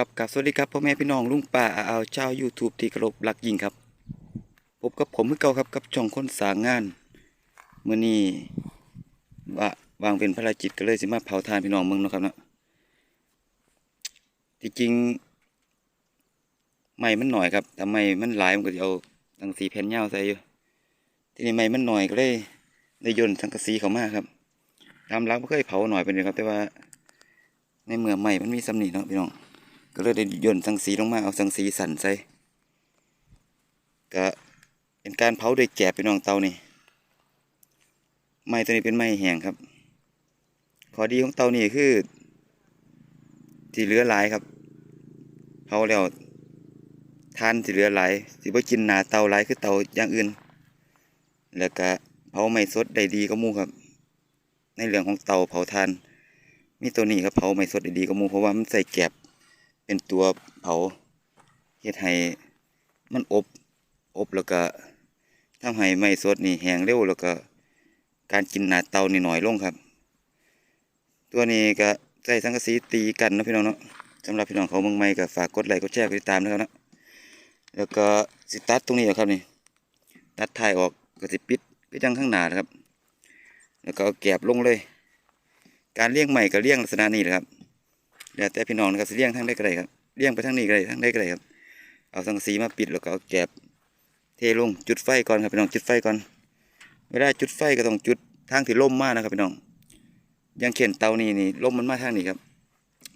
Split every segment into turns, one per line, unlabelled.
ครับกับสวัสดีครับพ่อแม่พี่น้องลุงป้าอาเอาเจ้า YouTube ที่เคารพรักยิงครับพบกับผมคือเก่าครับกับช่องคนสางงานเมื้อนี้ว่าวางเป็นภารกิจก็เลยสิมาเผาทานพี่น้องเมืองนะครับเนาะที่จริงไม้มันหน่อยครับแต่ไม้มันหลายมันก็จะเอาสังสีแผ่นยาใส่อยู่ทีนี้ไม้มันหน่อยก็เลยได้ยนสังกะสีเขามากครับตามหลักบ่เคยเผาหน่อยเป็นเลยครับ แต่ว่า ในเมื่อไม้มันมีสำนีเนาะพี่น้อง ก็เลยได้ย่นสังสีลงมาเอาสังสีสั่นใส่ก็เป็นการเผาโดยแกบพี่น้องเตานี่ไม้ตัวนี้เป็นไม้แห้งครับ ข้อดีของเตานี่คือที่เหลือหลายครับเผาแล้วทานที่เหลือหลายสิบ่กินหนาเตาหลายคือเตาอย่างอื่น แล้วก็เผาไม้สดได้ดีก็มู่ครับ ในเรื่องของเตาเผาทานมีตัวนี้ครับเผาไม้สดได้ดีก็มู่เพราะว่ามันใส่แกบ เป็นตัวเผาเฮ็ดให้มันอบอบแล้วก็ทำให้ไม้สดนี่แห้งเร็วแล้วก็การกินหนาเตานี่น้อยลงครับ ตัวนี้ก็ใส่สังกะสีตีกันนะพี่น้องเนาะสำหรับพี่น้องเขาเมืองใหม่ก็ฝากกดไลค์กดแชร์กดติดตามนะครับนะแล้วก็สิตัดตรงนี้ครับนี่ตัดถ่ายออกก็สิปิดก็จังข้างหน้านะครับ แล้วก็เอาแกบลงเลย การเลี้ยงใหม่ก็เลี้ยงลักษณะนี้แหละครับ แล้วแต่พี่น้องนะครับสิเลี้ยงทางใดก็ได้ครับเลี้ยงไปทางนี้ก็ได้ทางใดก็ได้ครับ เอาสังกะสีมาปิดแล้วก็เอาแกบเทลงจุดไฟก่อนครับพี่น้องจุดไฟก่อนเวลาจุดไฟก็ต้องจุดทางที่ลมมากนะครับพี่น้องยังเขียนเตานี่นี่ลมมันมาทางนี้ครับ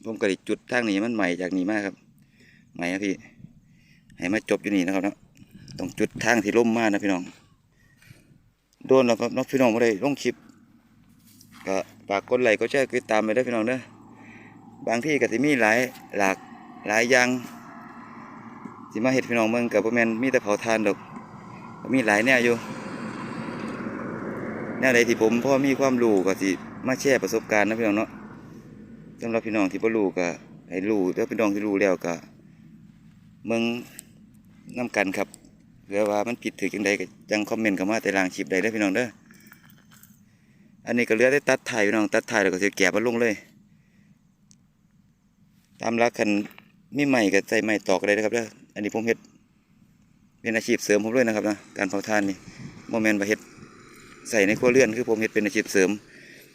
ผมก็ได้จุดทางนี้มันใหม่จากนี้มากครับ ใหม่ครับพี่ให้มาจบอยู่นี่นะครับนะต้องจุดทางที่ลมมากนะพี่น้องโดนแล้วครับน้องพี่น้องไม่ได้ลงคลิปก็ฝากกดไลค์กดแชร์กดติดตามไปได้พี่น้องเด้อ บางที่ก็สิมีหลายหลากหลายอย่างสิมาเห็ดพี่น้องเมืองกับพ่อแม่นมีแต่เผาทานดอกมีหลายแนวอยู่แนวใดที่ผมพ่อมีความรู้ก็สิมาแชร์ประสบการณ์นะพี่น้องเนาะสำหรับพี่น้องที่บ่อรู้ก็ให้รู้แล้วพี่น้องที่รู้แล้วก็เมืองน้กันครับเผื่อว่ามันผิดถือจังใดก็จังคอมเมนต์เข้ามาแต่ลางคลิปใดเด้พี่น้องเด้ออันนี้ก็เหลือได้ตัดถ่ายพี่น้องตัดถ่ายแล้วก็สิแกะมันลงเลย ตามรักกันมีใหม่กับใส่ใหม่ตอกอะไรนะครับเด้ออันนี้ผมเฮ็ดเป็นอาชีพเสริมผมด้วยนะครับนะการเผาถ่านนี่โมเมนต์มาเฮ็ดใส่ในครัวเรือนคือผมเฮ็ดเป็นอาชีพเสริม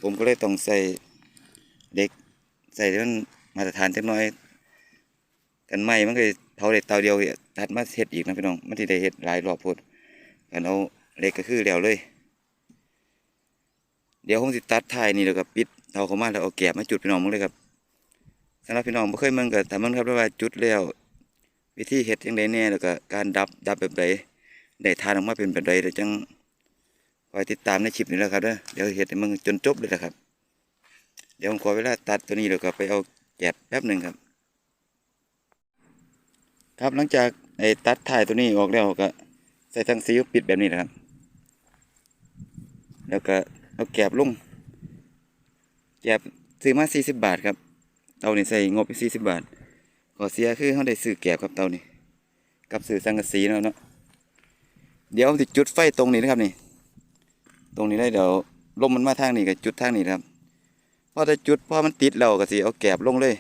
ผมก็เลยต้องใส่เด็กใส่ที่มันมาตรฐานจักน้อย กันใหม่มันก็เผาได้เตาเดียวตัดมาเฮ็ดอีกนะพี่น้องมันสิได้เฮ็ดหลายรอบโพดกันเอาเล็กก็คือแล้วเลย เดี๋ยวผมสิตัดท้ายนี่แล้วก็ปิดเตาเข้ามาแล้วเอาแกบมาจุดพี่น้องมึงเลยครับ สำหรับพี่น้องบ่เคยเมืองก็แต่มันครับว่าจุดแล้ววิธีเฮ็ดจังไดแน่แล้วก็การดับดับแบบใดได้ทานออกมาเป็นแบบใดเดี๋ยวจังคอยติดตามในคลิปนี้แหล้วครับเด้อเดี๋ยวเฮ็ดให้มึงจนจบเลยนะครับ เดี๋ยวผมขอเวลาตัดตัวนี้แล้วก็ไปเอาแกะแป๊บหนึ่งครับ ครับหลังจากไอ้ตัดถ่ายตัวนี้ออกแล้วก็ใส่ทั้งซีอิ๊วปิดแบบนี้นะครับ แล้วก็เอาแกบลงแกบซื้อมา40บาทครับ เตานี่ใส่งบไปสี่สิบบาทขอเสียคือเขาได้ซื้อแกบครับเตานี่กับซื้อสังกะสีเนาะเนาะเดี๋ยวติดจุดไฟตรงนี้นะครับนี่ ตรงนี้ได้เดี๋ยวลมมันมาทางนี้กับจุดทางนี้นครับพอจะจุดพอมันติดเราก็สิเอาแกบลงเลย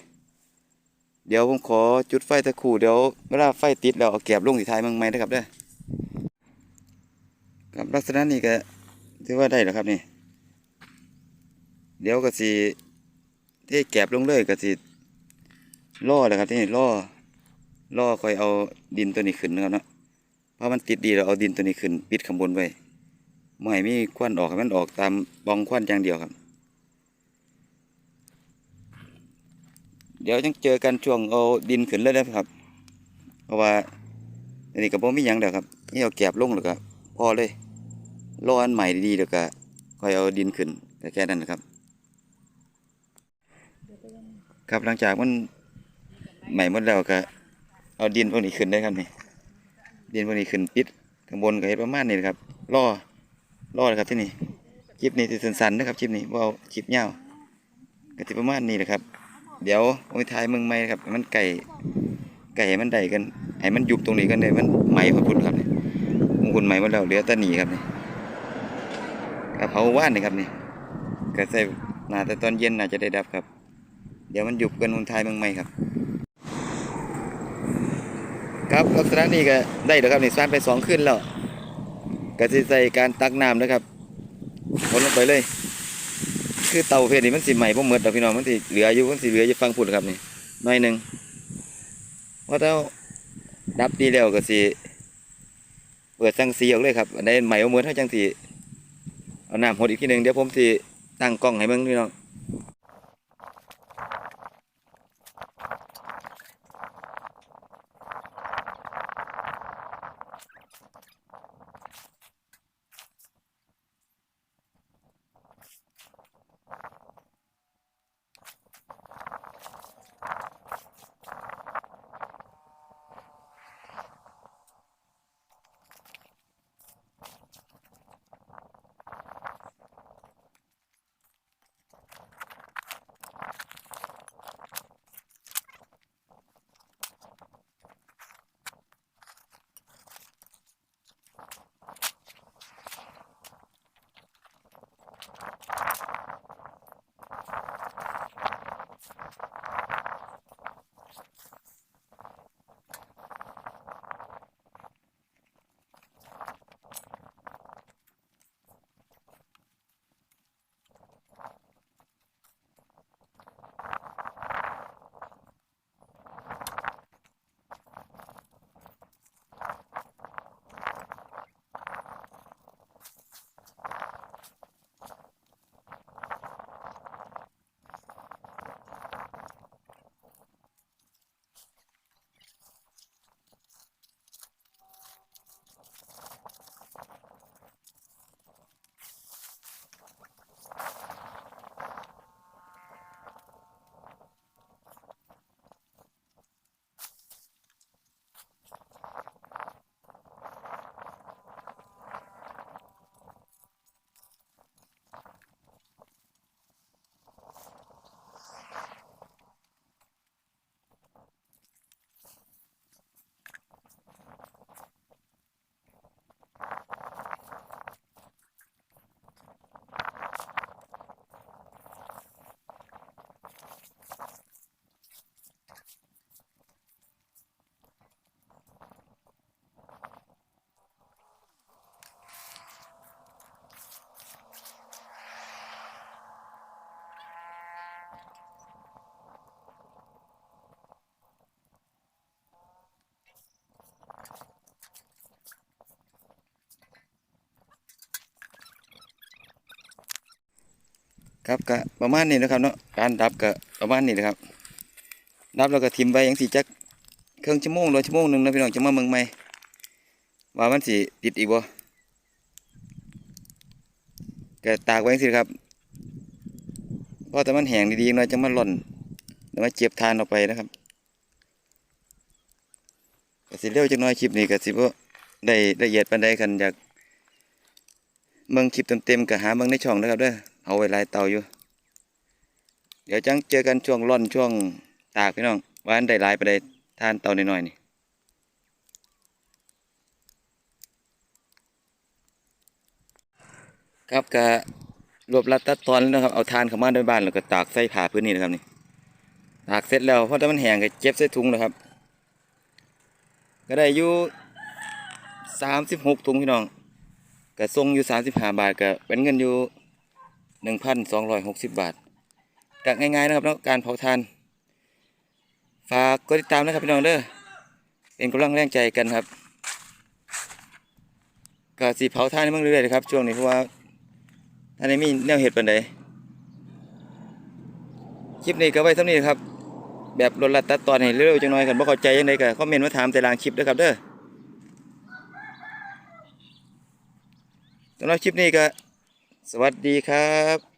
เดี๋ยวผมขอจุดไฟตะคู่เดี๋ยวเวลาไฟติดเราเอาแกบลงสิท้ายมืองใหม่นะครับเด้อครับลักษณะนี้ก็ถือว่าได้แล้วครับนี่ เดี๋ยวก็สิ ที่แกบลงเลยก็สิล่อเลยครับที่นี่ล่อล่อคอยเอาดินตัวนี้ขึ้นนะครับเนาะเพราะมันติดดีเราเอาดินตัวนี้ขึ้น ปิดข้างบนไว้ไม่มีควันออกมันออกตามบองควันอย่างเดียวครับ เดี๋ยวจังเจอกันช่วงเอาดินขึ้นเลยนะครับ เพราะว่าอันนี้ก็บ่มีหยังเดียวครับนี่เอาแกบลงแล้วก็พอเลยล่ออันใหม่ดีๆแล้วก็คอยเอาดินขึ้นก็แค่นั้นนะครับ ครับหลังจากมันใหม่หมดแล้วก็เอาดินพวกนี้ขึ้นได้ครับนี่ ดินพวกนี้ขึ้นปิดข้างบนก็เฮ็ดประมาณนี้นะครับล่อล่อเลยครับที่นี่คลิปนี้สิสั้นๆนะครับคลิปนี้บ่าคลิปยาวก็สิประมาณนี้แหละครับ เดี๋ยวผมสิถ่ายมืองใหม่ครับ มันไก่ไก่มันได้กันให้มันยุบตรงนี้กันได้มันไหม้พุ่นครับนี่มงคุณไหม้หมดแล้วเหลือแต่หนีครับนี่กระเพราว่านนี่ครับนี่ก็ใส่นาแต่ตอนเย็นน่าจะได้ดับครับ ดี๋ยวมันหยุบกันมุนไทยเมืองใหม่ครับ ครับลักษณะนี้ก็ได้แล้วครับนี่สานไปสองขึ้นแล้วก็สิใส่การตักน้ำนะครับคนลงไปเลย คือเตาเพศนี่มันสิใหม่บ่หมดดอกพี่น้องมันสิเหลืออยู่มันสิเหลืออยู่ฟังพุ่นครับนี่หน่อยหนึ่งพอเท่าดับดีแล้วก็สิเปิดจังสีออกเลยครับอันใหม่บ่หมือดเฮาจังสิเอาน้ำหดอีกทีหนึ่งเดี๋ยวผมสิตั้งกล้องให้เบิ่งพี่น้อง ครับก็ประมาณนี้นะครับเนาะการดับก็ประมาณนี้นะครับดับแล้วก็ทิมไว้ยังสิจักเครึ่องชั่วโมงรือชั่วโมงหนึ่งนะพี่น้องจะมาเมืองใหม่ว่ามันสิติดอีกบ่ก็ตากไว้จังสิครับเพราะแต่มันแห้งดีๆหน่อยจะมาหล่นแล้วมาเจ็บทานออกไปนะครับก็สิเร็วจักหน่อยคลิปนี้ก็สิบ่ได้ละเอียดปานใดกันอยากเมืองคลิปเต็มๆก็หาเมืองในช่องนะครับเด้อ เอาไว้ลายเตาอยู่ เดี๋ยวจังเจอกันช่วงร่อนช่วงตากพี่น้องว่าอันได้ลายไปได้ทานเตาหน่อยๆนี่ครับกะรวบรัดตัดตอนแล้วนะครับเอาทานเข้ามาในบ้านแล้วก็ตากใส่ผ้าพื้นนี่นะครับนี่ตากเสร็จแล้วเพราะถ้ามันแห้งก็เจ็บใส่ถุงนะครับ ก็ได้อยู่สามสิบหกถุงพี่น้องก็ส่งอยู่สามสิบห้าบาทก็เป็นเงินอยู่ หนึ่งพันสองร้อยหกสิบบาทกะง่ายๆนะครับเนาะการเผาทานฝากกดติดตามนะครับพี่น้องเด้อเป็นกำลังแรงใจกันครับก็สีเผาทานมั่งเรื่อยๆนะครับ ช่วงนี้เพราะว่าท่านนี้มีแนวเหตุปันใดคลิปนี้ก็ไว้เท่านี้ครับ แบบรถลัดตัดตอนให้เร็วๆจังน้อยกันบ่เข้าใจยังไงก็คอมเมนต์มาถามแต่ลางคลิปด้วยครับเด้อสำหรับคลิปนี้ก็ สวัสดีครับ